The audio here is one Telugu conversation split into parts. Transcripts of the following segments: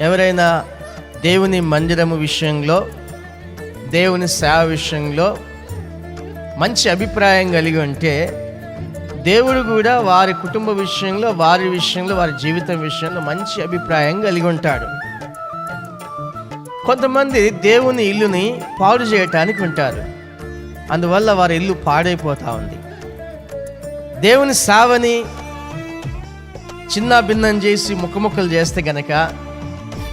ఎవరైనా దేవుని మందిరము విషయంలో దేవుని సేవ విషయంలో మంచి అభిప్రాయం కలిగి ఉంటే దేవుడు కూడా వారి కుటుంబ విషయంలో వారి విషయంలో వారి జీవితం విషయంలో మంచి అభిప్రాయం కలిగి ఉంటాడు. కొంతమంది దేవుని ఇల్లుని పాడు చేయటానికి ఉంటారు. అందువల్ల వారి ఇల్లు పాడైపోతూ ఉంది. దేవుని సావని చిన్న భిన్నం చేసి ముక్కముక్కలు చేస్తే గనక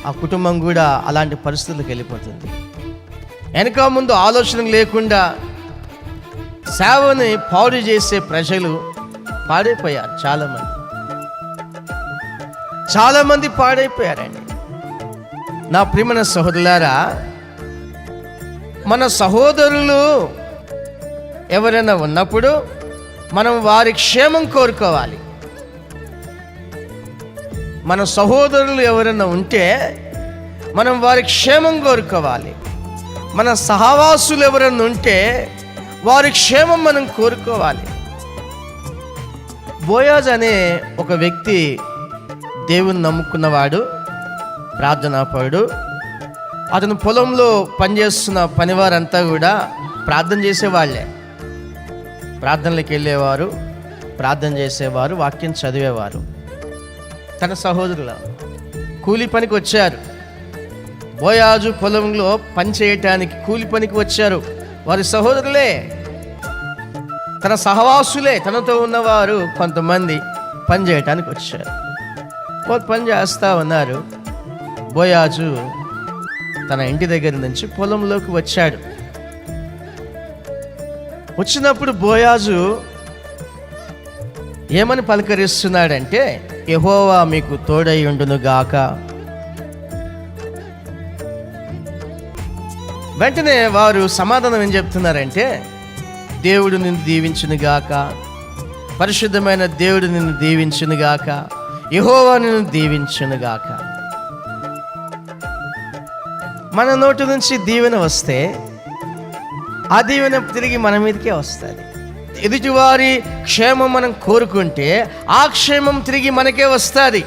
ఆ కుటుంబం కూడా అలాంటి పరిస్థితులకు వెళ్ళిపోతుంది. వెనక ముందు ఆలోచన లేకుండా సేవని పాడు చేసే ప్రజలు పాడైపోయారు చాలామంది. చాలామంది పాడైపోయారండి. నా ప్రియమైన సహోదరులారా మన సహోదరులు ఎవరైనా ఉన్నప్పుడు మనం వారి క్షేమం కోరుకోవాలి. మన సహోదరులు ఎవరైనా ఉంటే మనం వారి క్షేమం కోరుకోవాలి. మన సహవాసులు ఎవరైనా ఉంటే వారి క్షేమం మనం కోరుకోవాలి. బోయాజ్ అనే ఒక వ్యక్తి దేవుని నమ్ముకున్నవాడు ప్రార్థనాపరుడు. అతను పొలంలో పనిచేస్తున్న పనివారంతా కూడా ప్రార్థన చేసేవాళ్ళే ప్రార్థనలకు వెళ్ళేవారు ప్రార్థన చేసేవారు వాక్యం చదివేవారు. తన సహోదరుల. కూలి పనికి వచ్చారు. బోయాజు పొలంలో పని చేయటానికి కూలి పనికి వచ్చారు. వారి సహోదరులే తన సహవాసులే తనతో ఉన్నవారు కొంతమంది పని చేయటానికి వచ్చారు. వాళ్ళు పని చేస్తా ఉన్నారు. బోయాజు తన ఇంటి దగ్గర నుంచి పొలంలోకి వచ్చాడు. వచ్చినప్పుడు బోయాజు ఏమని పలకరిస్తున్నాడంటే యహోవా మీకు తోడై ఉండును గాక వెంటనే వారు సమాధానం ఏం చెప్తున్నారంటే దేవుడు నిన్ను దీవించునుగాక. పరిశుద్ధమైన దేవుడు నిన్ను దీవించునుగాక. యహోవా నిన్ను దీవించునుగాక. మన నోటి నుంచి దీవెన వస్తే ఆ దీవెన తిరిగి మన మీదకే వస్తుంది. ఎదుటివారి క్షేమం మనం కోరుకుంటే ఆ క్షేమం తిరిగి మనకే వస్తుంది.